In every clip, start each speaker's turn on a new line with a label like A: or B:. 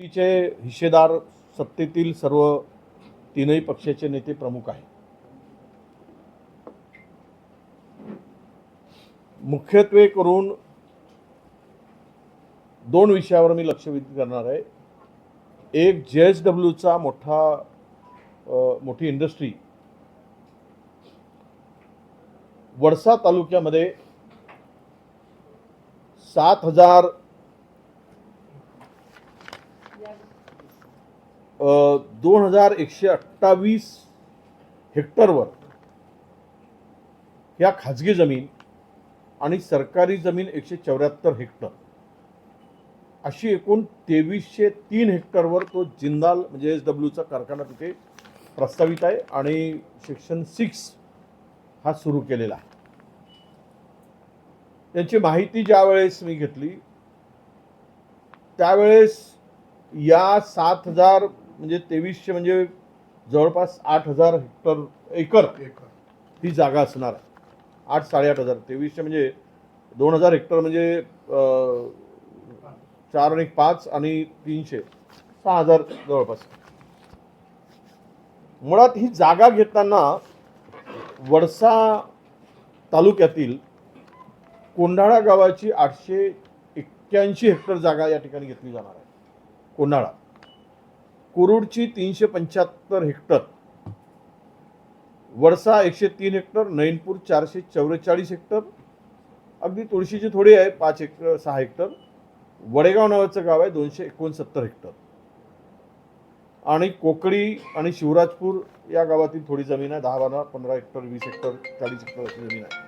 A: तिचे हिस्सेदार सत्तेतील सर्व तीनही पक्षाचे नेते प्रमुख आहेत. मुख्यत्वे करून दोन विषयावर मी लक्ष वेधित करणार आहे. एक जे एस डब्ल्यूचा मोठा मोठी इंडस्ट्री वडसा तालुक्यामध्ये सात हजार दोन हजार एकशे अठ्ठावीस हेक्टरवर ह्या खाजगी जमीन आणि सरकारी जमीन एकशे चौऱ्याहत्तर हेक्टर अशी एकूण तेवीसशे तीन हेक्टरवर तो जिंदाल म्हणजे एस डब्ल्यूचा कारखाना तिथे प्रस्तावित आहे आणि सेक्शन सिक्स हा सुरू केलेला आहे. त्यांची माहिती ज्यावेळेस मी घेतली त्यावेळेस या सात हजार म्हणजे तेवीसशे म्हणजे जवळपास आठ हजार हेक्टर एकर ही जागा असणार. आहे आठ साडेआठ हजार. तेवीसशे म्हणजे दोन हजार हेक्टर म्हणजे चार आणि पाच आणि तीनशे. सहा हजार जवळपास. मुळात ही जागा घेताना वडसा तालुक्यातील कोंढाळा गावाची आठशे एक्क्याऐंशी हेक्टर जागा या ठिकाणी घेतली जाणार आहे. कोंढाळा. कुरुडची तीनशे पंच्याहत्तर हेक्टर वडसा एकशे तीन हेक्टर नैनपूर चारशे चौवेचाळीस हेक्टर अगदी तुळशीची थोडी आहे पाच हेक्टर सहा हेक्टर वडेगाव नावाचं गाव आहे दोनशे एकोणसत्तर हेक्टर. आणि कोकडी आणि शिवराजपूर या गावातील थोडी जमीन आहे दहा बारा पंधरा हेक्टर वीस हेक्टर चाळीस हेक्टर अशी जमीन आहे.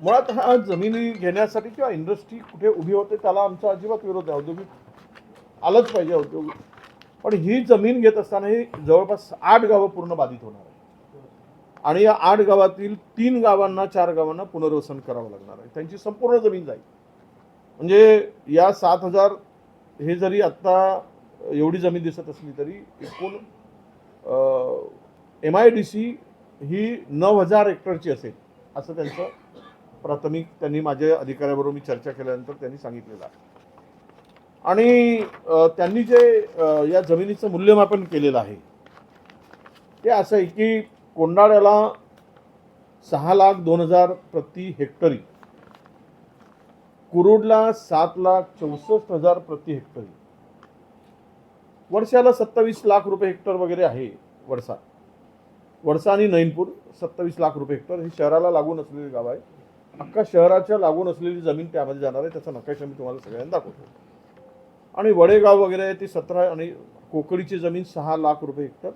A: मुळात हा जमिनी घेण्यासाठी किंवा इंडस्ट्री कुठे उभी होते त्याला आमचा अजिबात विरोध आहे औद्योगिक आलंच पाहिजे औद्योगिक पण ही जमीन घेत असतानाही जवळपास आठ गावं पूर्ण बाधित होणार आहे आणि या आठ गावातील तीन गावांना चार गावांना पुनर्वसन करावं लागणार आहे. त्यांची संपूर्ण जमीन जाईल. म्हणजे या सात हजार हे जरी आत्ता एवढी जमीन दिसत असली तरी एकूण एम आय डी सी ही नऊ हजार हेक्टरची असेल असं त्यांचं प्राथमिक त्यांनी माझ्या अधिकाऱ्याबरोबर मी चर्चा केल्यानंतर त्यांनी सांगितलेलं आहे. आणि त्यांनी जे या जमिनीचं मूल्यमापन केलेलं आहे ते असं आहे की कोंडाळ्याला सहा लाख दोन हजार प्रति हेक्टरी कुरुडला सात लाख चौसष्ट हजार प्रति हेक्टरी वर्षाला सत्तावीस लाख रुपये हेक्टर वगैरे आहे वडसा वडसा आणि नैनपूर सत्तावीस लाख रुपये हेक्टर हे शहराला लागून असलेले गाव आहे. अख्खा शहराच्या लागून असलेली जमीन त्यामध्ये जाणार आहे त्याचा नकाशा मी तुम्हाला सगळ्यांना दाखवतो. आणि वडेगाव वगैरे आहे सतरा आणि कोकणीची जमीन सहा लाख रुपये हेक्टर.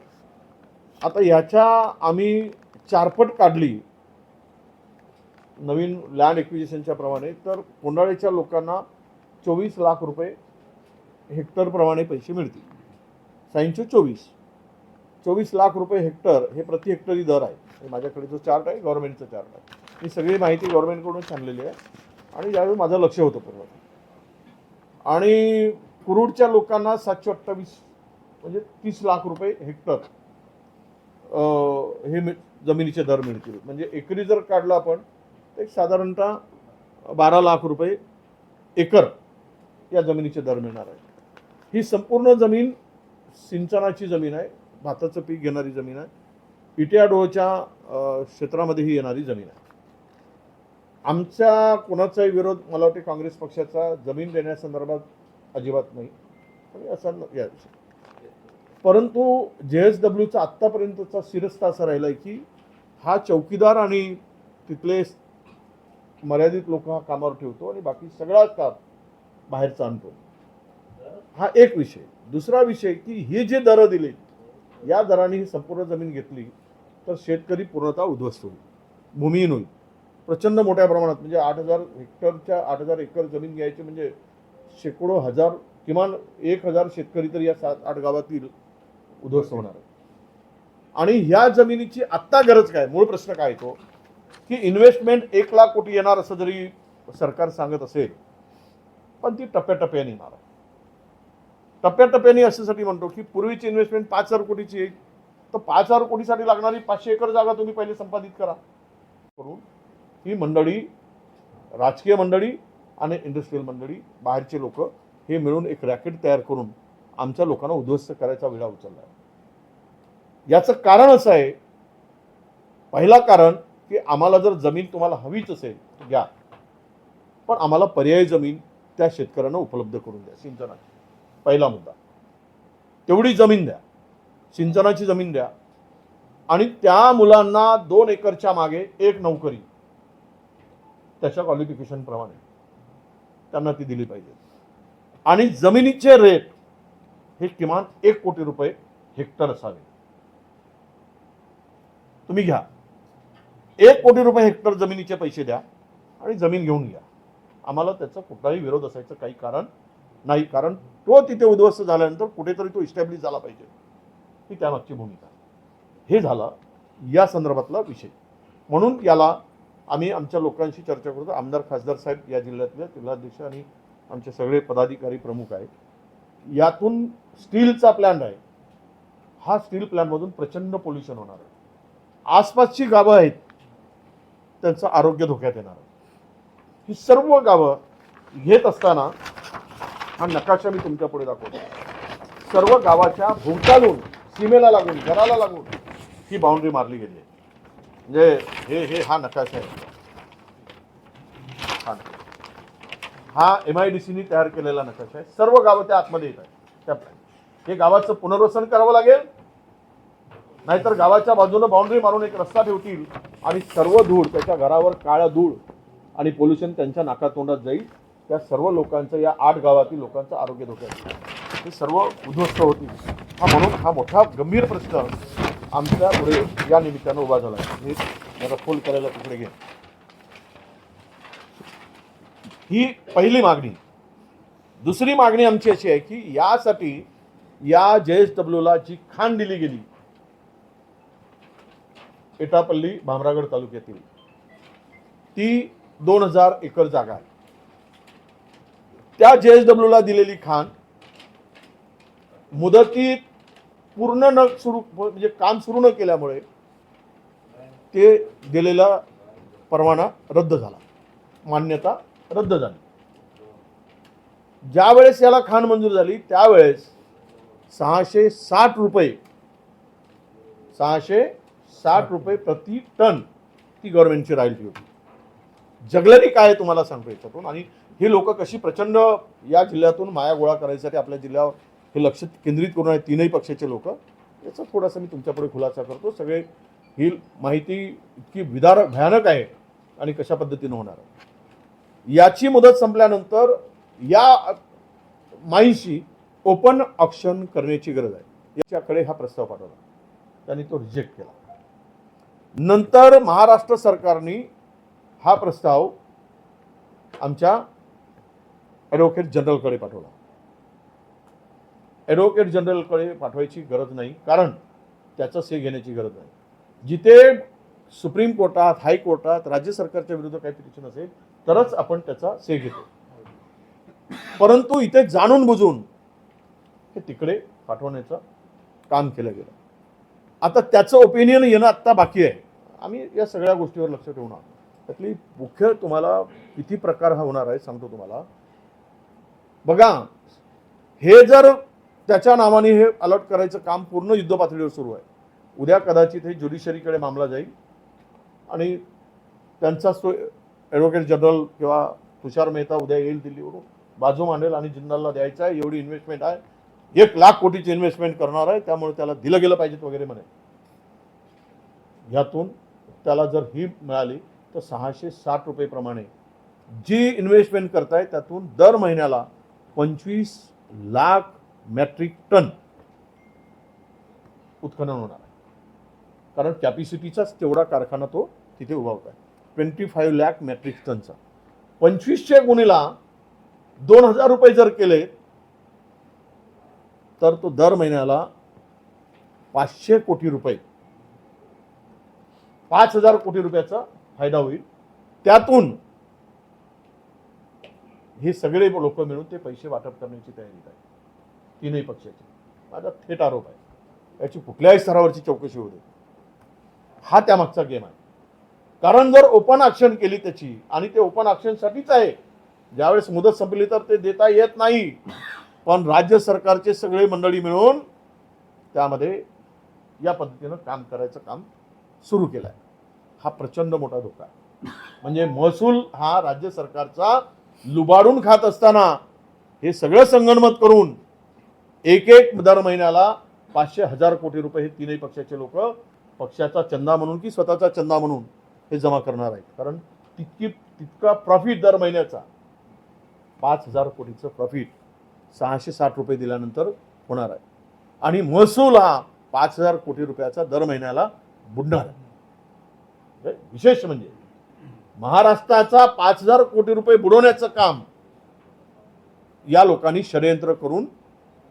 A: आता ह्याच्या आम्ही चारपट काढली नवीन लँड एक्विजिशनच्या प्रमाणे तर कोंडाळेच्या लोकांना चोवीस लाख रुपये हेक्टरप्रमाणे पैसे मिळतील. साईंचे चोवीस. चोवीस लाख रुपये हेक्टर हे प्रति हेक्टरी दर आहे. माझ्याकडे जो चार्ट आहे गव्हर्नमेंटचा चार्ट आहे. ही सगळी माहिती गव्हर्नमेंटकडून आणलेली आहे. आणि यावेळी माझं लक्ष होतं पूर्ण आणि कुरुडच्या लोकांना सातशे अठ्ठावीस म्हणजे तीस लाख रुपये हेक्टर हे जमिनीचे दर मिळतील. म्हणजे एकरी जर काढलं आपण तर एक साधारणतः बारा लाख रुपये एकर या जमिनीचे दर मिळणार आहे. ही संपूर्ण जमीन सिंचनाची जमीन आहे भाताचं पीक घेणारी जमीन आहे इटियाडोळच्या क्षेत्रामध्ये ही येणारी जमीन आहे. आमच्या कोणाचाही विरोध मला वाटते काँग्रेस पक्षाचा जमीन देण्यासंदर्भात अजिबात नाही. असं असा या परंतु जे एस डब्ल्यूचा आत्तापर्यंतचा शिरस्ता असा राहिला आहे की हा चौकीदार आणि तिथले मर्यादित लोक हा कामावर ठेवतो आणि बाकी सगळाच काम बाहेरचा आणतो. हा एक विषय. दुसरा विषय की हे जे दरं दिले या दराने ही संपूर्ण जमीन घेतली तर शेतकरी पूर्णतः उद्ध्वस्त होईल. भूमिहीन होईल. प्रचंड मोठ्या प्रमाणात म्हणजे आठ हजार हेक्टरच्या आठ हजार एकर जमीन घ्यायची म्हणजे शेकडो हजार किमान एक हजार शेतकरी तर या सात आठ गावातील उद्ध्वस्त होणार आणि ह्या जमिनीची आत्ता गरज काय? मूळ प्रश्न काय तो? की इन्व्हेस्टमेंट एक लाख कोटी येणार असं जरी सरकार सांगत असेल पण ती टप्प्याटप्प्याने येणार टप्प्याटप्प्याने अशासाठी म्हणतो की पूर्वीची इन्व्हेस्टमेंट पाच हजार कोटीची येईल तर पाच हजार कोटीसाठी लागणारी पाचशे एकर जागा तुम्ही पहिले संपादित करा. करून ही मंडळी राजकीय मंडळी आणि इंडस्ट्रीयल मंडळी बाहेरचे लोक हे मिळून एक रॅकेट तयार करून आमच्या लोकांना उद्ध्वस्त करायचा विडा उचलला आहे. याचं कारण असं आहे पहिला कारण की आम्हाला जर जमीन तुम्हाला हवीच असेल घ्या. पण आम्हाला पर्यायी जमीन त्या शेतकऱ्यांना उपलब्ध करून द्या सिंचनाची. पहिला मुद्दा. तेवढी जमीन द्या. सिंचनाची जमीन द्या. आणि त्या मुलांना दोन एकरच्या मागे एक नोकरी. त्याच्या क्वालिफिकेशन प्रमाणे. त्यांना ती दिली पाहिजे. आणि जमिनीचे रेट हे किमान एक कोटी रुपये हेक्टर असावे. तुम्ही घ्या. एक कोटी रुपये हेक्टर जमिनीचे पैसे द्या आणि जमीन घेऊन घ्या. आम्हाला त्याचा कुठलाही विरोध असायचं काही कारण नाही. कारण तो तिथे उद्ध्वस्त झाल्यानंतर कुठेतरी तो इस्टॅब्लिश झाला पाहिजे. ही त्यामागची भूमिका. हे झालं या संदर्भातला विषय. म्हणून याला आम्ही आमच्या लोकांशी चर्चा करतो. आमदार खासदार साहेब या जिल्ह्यातले जिल्हाध्यक्ष आणि आमचे सगळे पदाधिकारी प्रमुख आहेत. यातून स्टीलचा प्लॅन आहे. हा स्टील प्लॅनमधून प्रचंड पोल्युशन होणार आहे. आसपासची गावं आहेत त्यांचं आरोग्य धोक्यात येणार आहे. ही सर्व गावं घेत असताना हा नकाशा मी तुमच्यापुढे दाखवतो. सर्व गावाच्या भोवतालून सीमेला लागून घराला लागून ही बाउंड्री मारली गेली आहे. म्हणजे हे हे हा नकाशा आहे. हा हा एम आय डी सीनी तयार केलेला नकाशा आहे. सर्व गावं त्या आतमध्ये येत आहेत. त्या हे गावाचं पुनर्वसन करावं लागेल. नाहीतर गावाच्या बाजूनं बाउंड्री मारून एक रस्ता ठेवतील आणि सर्व धूळ त्याच्या घरावर काळा धूळ आणि पोल्युशन त्यांच्या नाकातोंडात जाईल. त्या सर्व लोकांचं या आठ गावातील लोकांचं आरोग्य धोक्यात हे सर्व उद्ध्वस्त होतील. हा म्हणून हा मोठा गंभीर प्रश्न आमच्या पुढे या निमित्तानं उभा झाला. आहे मी जरा करायला तिकडे घे ही पहिली मागणी. दुसरी मागणी आमची अशी आहे की यासाठी या जे एस डब्ल्यूला जी खाण दिली गेली एटापल्ली भामरागड तालुक्यातील ती दोन हजार एकर जागा आहे. त्या जे एस डब्ल्यूला दिलेली खाण मुदतीत पूर्ण न सुरू म्हणजे काम सुरू न केल्यामुळे ते दिलेला परवाना रद्द झाला. मान्यता रद्द झाली. ज्यावेळेस याला खाण मंजूर झाली त्यावेळेस सहाशे साठ रुपये सहाशे साठ रुपये प्रति टन ती गव्हर्नमेंटची रॉयल्टी होती. जगलरी काय तुम्हाला सांगतो याच्यातून? आणि ही लोक कशी प्रचंड या जिल्ह्यातून माया गोळा करायसाठी आपल्या जिल्ह्यावर हे लक्ष केंद्रित करून आहे तीनही पक्षाचे लोक याचा थोडासा मी तुमच्यापुढे खुलासा करतो. सगळे ही माहिती इतकी विदार भयानक आहे आणि कशा पद्धतीनं होणार आहे. याची मुदत संपल्यानंतर या माईशी ओपन ऑप्शन करण्याची गरज आहे. याच्याकडे हा प्रस्ताव पाठवला. त्यांनी तो रिजेक्ट केला. नंतर महाराष्ट्र सरकारने हा प्रस्ताव आमच्या ॲडव्होकेट जनरलकडे पाठवला. ॲडव्होकेट जनरलकडे पाठवायची गरज नाही कारण त्याचा से घेण्याची गरज नाही. जिथे सुप्रीम कोर्टात हायकोर्टात राज्य सरकारच्या विरुद्ध काही पिटिशन असेल तरच आपण त्याचा से घेतो. परंतु इथे जाणून बुजून हे तिकडे पाठवण्याचं काम केलं गेलं. आता त्याचं ओपिनियन येणं आत्ता बाकी आहे. आम्ही या सगळ्या गोष्टीवर लक्ष ठेवून आहोत. त्यातली मुख्य तुम्हाला किती प्रकार हा होणार आहे सांगतो तुम्हाला. बघा हे जर त्याच्या नावाने हे अलॉट करायचं काम पूर्ण युद्धपातळीवर सुरू आहे. उद्या कदाचित हे ज्युडिशरीकडे मामला जाईल. आणि त्यांचा सो ॲडव्होकेट जनरल किंवा तुषार मेहता उद्या येईल दिल्लीवरून. बाजू मांडेल आणि जिंदालला द्यायचा आहे. एवढी इन्व्हेस्टमेंट आहे. एक लाख कोटीची इन्व्हेस्टमेंट करणार आहे. त्यामुळे त्याला दिलं गेलं पाहिजेत वगैरे म्हणे. ह्यातून त्याला जर ही मिळाली तर सहाशे साठ रुपयेप्रमाणे जी इन्व्हेस्टमेंट करताय त्यातून दर महिन्याला पंचवीस लाख मॅट्रिक टन उत्खनन होणार आहे. कारण कॅपॅसिटीचाच तेवढा कारखाना तो तिथे उभावत आहे. ट्वेंटी फाईव्ह लॅक मॅट्रिक टनचा पंचवीसशे गुणीला दोन हजार रुपये जर केले तर तो दर महिन्याला पाचशे कोटी रुपये. पाच हजार कोटी रुपयाचा फायदा होईल. त्यातून हे सगळे लोक मिळून ते पैसे वाटप करण्याची तयारी आहे तीनही पक्षाचे. माझा थेट आरोप आहे. याची कुठल्याही स्तरावरची चौकशी होते हा त्यामागचा गेम आहे. कारण जर ओपन ॲक्शन केली त्याची आणि ते ओपन ॲक्शनसाठीच आहे. ज्यावेळेस मुदत संपली तर ते देता येत नाही. पण राज्य सरकारचे सगळे मंडळी मिळून त्यामध्ये या पद्धतीनं काम करायचं काम सुरू केलं आहे हा प्रचंड मोठा धोका आहे. म्हणजे महसूल हा राज्य सरकारचा लुबाडून खात असताना हे सगळं संगणमत करून एक एक दर महिन्याला पाचशे हजार कोटी रुपये हे तीनही पक्षाचे लोक पक्षाचा चंदा म्हणून की स्वतःचा चंदा म्हणून हे जमा करणार आहेत. कारण तितकी तितका प्रॉफिट दर महिन्याचा पाच हजार कोटीचं प्रॉफिट सहाशे साठ रुपये दिल्यानंतर होणार आहे. आणि महसूल हा पाच हजार कोटी रुपयाचा दर महिन्याला बुडणार आहे. म्हणजे विशेष म्हणजे महाराष्ट्राचा पाच हजार कोटी रुपये बुडवण्याचं काम या लोकांनी षडयंत्र करून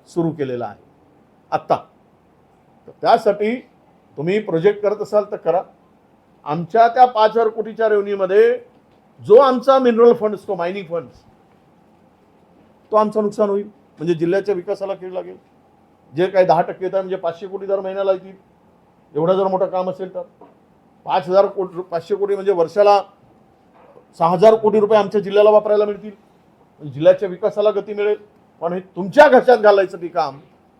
A: सुरू केलेला आहे. आत्ता. तर त्यासाठी तुम्ही प्रोजेक्ट करत असाल तर करा. आमच्या त्या पाच हजार कोटीच्या रेव्हन्यूमध्ये जो आमचा मिनरल फंड असतो मायनिंग फंड तो आमचं नुकसान होईल. म्हणजे जिल्ह्याच्या विकासाला खेळ लागेल. जे काही दहा टक्के येतात म्हणजे पाचशे कोटी दर महिन्याला येतील. एवढं जर मोठं काम असेल तर. पाच हजार कोटी पाचशे कोटी म्हणजे वर्षाला सहा हजार कोटी रुपये आमच्या जिल्ह्याला वापरायला मिळतील. जिल्ह्याच्या विकासाला गती मिळेल. पण हे तुमच्या घशात घालायचं ते काम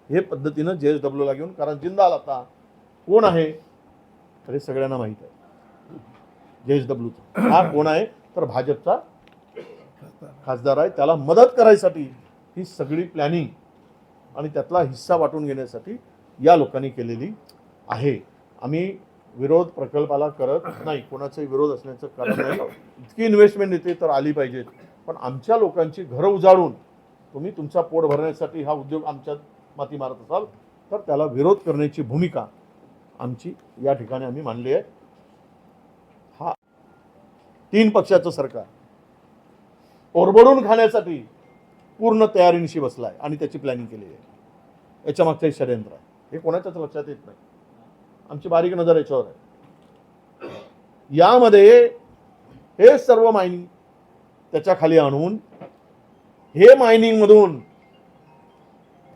A: हे पद्धतीनं जे एस डब्ल्यूला घेऊन कारण जिंदाल आता. कोण आहे? तर हे सगळ्यांना माहीत आहे. जे एस डब्ल्यूचा हा कोण आहे? तर भाजपचा खासदार आहे. त्याला मदत करायसाठी ही सगळी प्लॅनिंग आणि त्यातला हिस्सा वाटून घेण्यासाठी या लोकांनी केलेली आहे. आम्ही विरोध प्रकल्पाला करत नाही. कोणाचाही विरोध असण्याचं कारण नाही. इतकी इन्व्हेस्टमेंट येते तर आली पाहिजे पण आमच्या लोकांची घरं उजाडून तुम्ही तुमचा पोट भरण्यासाठी हा उद्योग आमच्यात माती मारत असाल तर त्याला विरोध करण्याची भूमिका आमची या ठिकाणी आम्ही मांडली आहे. हा तीन पक्षाचं सरकार. ओरबडून खाण्यासाठी पूर्ण तयारीनिशी बसला आहे आणि त्याची प्लॅनिंग केलेली आहे. याच्या मागचं एक षडयंत्र आहे. हे कोणाच्याच लक्षात येत नाही. आमची बारीक नजर याच्यावर आहे. यामध्ये हे सर्व मायनिंग त्याच्याखाली आणून हे मायनिंगमधून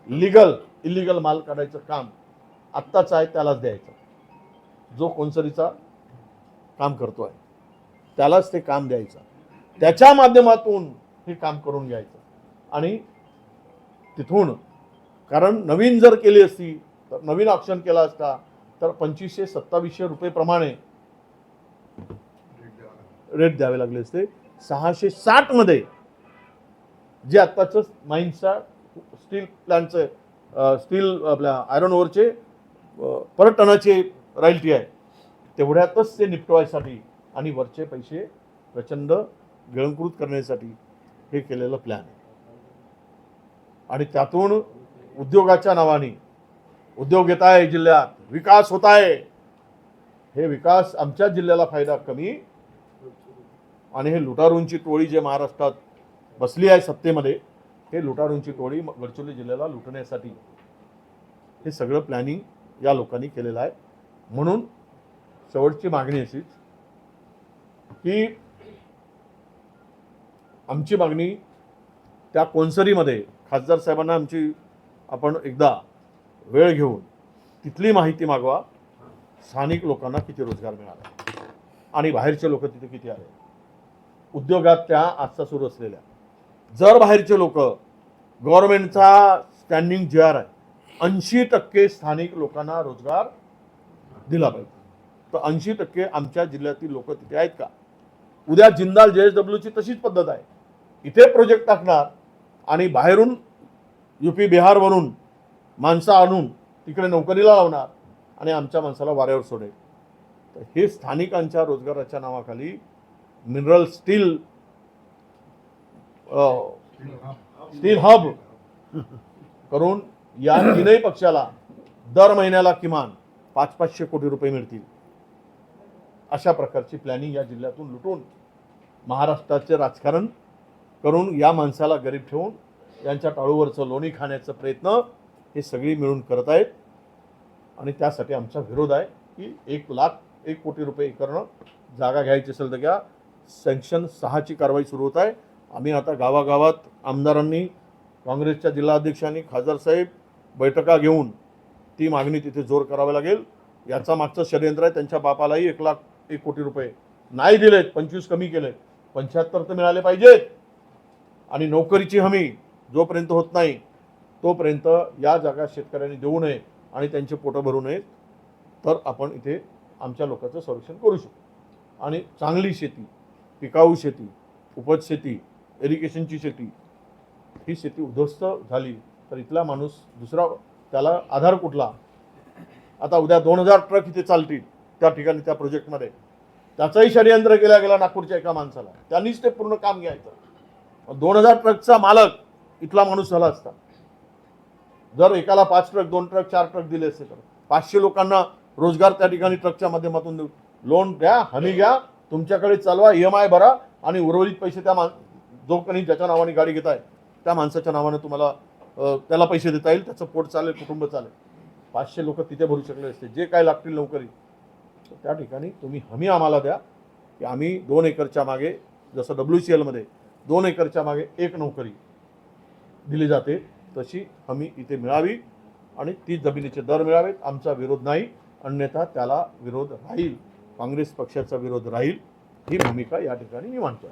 A: लिगल इलिगल माल काढायचं काम आत्ताच आहे त्यालाच द्यायचं. जो कोणसरीचा काम करतो आहे त्यालाच ते काम द्यायचं. त्याच्या माध्यमातून हे काम करून घ्यायचं. आणि तिथून कारण नवीन जर केली असती तर नवीन ऑप्शन केला असता तर पंचवीसशे सत्तावीसशे रुपये प्रमाणे रेट द्यावे लागले. असते. सहाशे साठमध्ये जे आत्ताचं माईन्सच्या स्टील प्लॅनचं स्टील आपल्या आयरन ओरचे पर टनाचे रॉयल्टी आहे. तेवढ्यातच ते निपटवायसाठी आणि वरचे पैसे प्रचंड गिळंकृत करण्यासाठी हे केलेलं प्लॅन आहे. आणि त्यातून उद्योगाच्या नावाने उद्योग येत आहे जिल्ह्यात विकास होत आहे. हे विकास आमच्या जिल्ह्याला फायदा कमी आणि हे लुटारूंची टोळी जे महाराष्ट्रात बसली आहे सत्तेमध्ये. हे लुटारूंची टोळी गडचिरोली जिल्ह्याला लुटण्यासाठी. हे सगळं प्लॅनिंग या लोकांनी केलेलं आहे. म्हणून शेवटची मागणी अशीच की आमची मागणी त्या कोनसरीमध्ये खासदार साहेबांना आमची आपण एकदा वेळ घेऊन तिथली माहिती मागवा. स्थानिक लोकांना किती रोजगार मिळाला? आणि बाहेरचे लोक तिथे किती आले? उद्योगात त्या आजचा सुरू असलेल्या जर बाहेरचे लोक गव्हर्नमेंटचा स्टँडिंग जे आर आहे ऐंशी टक्के स्थानिक लोकांना रोजगार दिला पाहिजे. तर ऐंशी टक्के आमच्या जिल्ह्यातील लोक तिथे आहेत का? उद्या जिंदाल जे एस डब्ल्यूची तशीच पद्धत आहे. इथे प्रोजेक्ट टाकणार आणि बाहेरून यू पी बिहारवरून माणसं आणून तिकडे नोकरीला लावणार आणि आमच्या माणसाला वाऱ्यावर सोडेल. तर हे स्थानिकांच्या रोजगाराच्या नावाखाली मिनरल स्टील स्टील हब करून या तीनही पक्षाला दर महिन्याला किमान पाच पाचशे कोटी रुपये मिळतील. अशा प्रकारची प्लॅनिंग या जिल्ह्यातून लुटून महाराष्ट्राचे राजकारण करून या माणसाला गरीब ठेवून यांच्या टाळूवरचं लोणी खाण्याचा प्रयत्न हे सगळी मिळून करत आहेत. आणि त्यासाठी आमचा विरोध आहे की एक लाख एक कोटी रुपये करणं जागा घ्यायची असेल तर घ्या. सँक्शन सहाची कारवाई सुरू होत आहे. आम्ही आता गावागावात आमदारांनी काँग्रेसच्या जिल्हाध्यक्षांनी खासदारसाहेब बैठका घेऊन ती मागणी तिथे जोर करावी लागेल. याचा मागचं षडयंत्र आहे. त्यांच्या बापालाही एक लाख एक कोटी रुपये नाही दिलेत. पंचवीस कमी केले पंच्याहत्तर तर मिळाले पाहिजेत. आणि नोकरीची हमी जोपर्यंत होत नाही तोपर्यंत या जागा शेतकऱ्यांनी देऊ नये आणि त्यांचे पोटं भरू नयेत. तर आपण इथे आमच्या लोकांचं संरक्षण करू शकतो आणि चांगली शेती पिकाऊ शेती उपज शेती इरिगेशनची शेती. ही शेती उद्ध्वस्त झाली तर इथला माणूस दुसरा त्याला आधार कुठला? आता उद्या दोन हजार ट्रक इथे चालतील त्या ठिकाणी त्या प्रोजेक्टमध्ये. त्याचंही षडयंत्र केला गेला नागपूरच्या एका माणसाला. त्यांनीच ते पूर्ण काम घ्यायचं. दोन हजार ट्रकचा मालक इथला माणूस झाला असता. जर एकाला पाच ट्रक दोन ट्रक चार ट्रक दिले असते तर पाचशे लोकांना रोजगार त्या ठिकाणी ट्रकच्या माध्यमातून देऊ. लोन द्या हमी घ्या तुमच्याकडे चालवा ई एम आय भरा आणि उर्वरित पैसे त्या मा जो कोणी ज्याच्या नावाने गाडी घेताय त्या माणसाच्या नावाने तुम्हाला त्याला पैसे देता येईल त्याचं पोट चालेल कुटुंब चालेल. पाचशे लोक तिथे भरू शकले असते. जे काय लागतील नोकरी त्या ठिकाणी तुम्ही हमी आम्हाला द्या. की आम्ही दोन एकरच्या मागे जसं डब्ल्यू सी एलमध्ये दोन एकरच्या मागे एक नोकरी दिली जाते तशी हमी इथे मिळावी आणि ती जमिनीचे दर मिळावेत. आमचा विरोध नाही अन्यथा त्याला विरोध राहील. काँग्रेस पक्षाचा विरोध राहील. ही भूमिका या ठिकाणी मी मांडतो